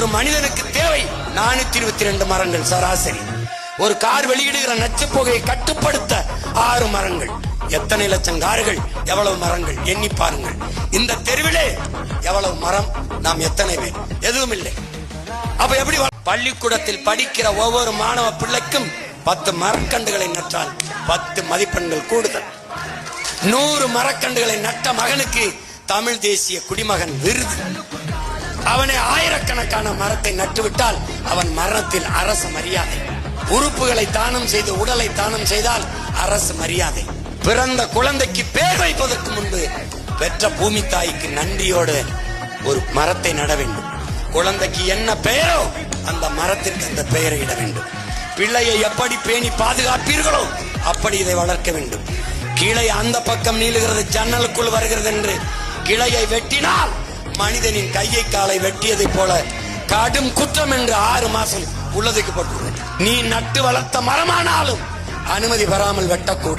ஒரு மனிதனுக்கு தேவை நானூத்தி இருபத்தி ரெண்டு மரங்கள் சராசரி. ஒரு கார் வெளியிடுகிற நச்சுப் புகையை கட்டுப்படுத்த ஆறு மரங்கள். எத்தனை லட்சம் கார்கள் எவ்வளவு மரங்கள் எண்ணி பாருங்கள். இந்த தெருவிலே எவ்வளவு மரம் நாம் எத்தனை பேர்? எதுவும் இல்லை. அப்ப எப்படி பள்ளிக்கூடத்தில் படிக்கிற ஒவ்வொரு மாணவ பிள்ளைக்கும் பத்து மரக்கண்டுகளை நட்டால் பத்து மதிப்பெண்கள் கூடுதல். நூறு மரக்கண்டுகளை நட்ட மகனுக்கு தமிழ் தேசிய குடிமகன் விருது. அவனை ஆயிரக்கணக்கான மரத்தை நட்டுவிட்டால் அவன் மரணத்தில் அரசு மரியாதை. உறுப்புகளை தானம் செய்து உடலை தானம் செய்தால் அரசு மரியாதை. பிறந்த குழந்தைக்கு பேர் வைப்பதற்கு முன்பு பெற்ற பூமி தாய்க்கு நன்றியோடு ஒரு மரத்தை நட வேண்டும். குழந்தைக்கு என்ன பெயரோ அந்த மரத்திற்கு அந்த பெயரை இட வேண்டும். பிள்ளையை எப்படி பேணி பாதுகாப்பீர்களோ அப்படி இதை வளர்க்க வேண்டும். கிளை அந்த பக்கம் நீளுகிறது ஜன்னலுக்குள் வருகிறது என்று கிளையை வெட்டினால் மனிதனின் கையை காலை வெட்டியதைப் போல கடும் குற்றம் என்று ஆறு மாசம் உள்ளதைக்கு நீ நட்டு வளர்த்த மரமானாலும் அனுமதி பெறாமல் வெட்டக்கூடும்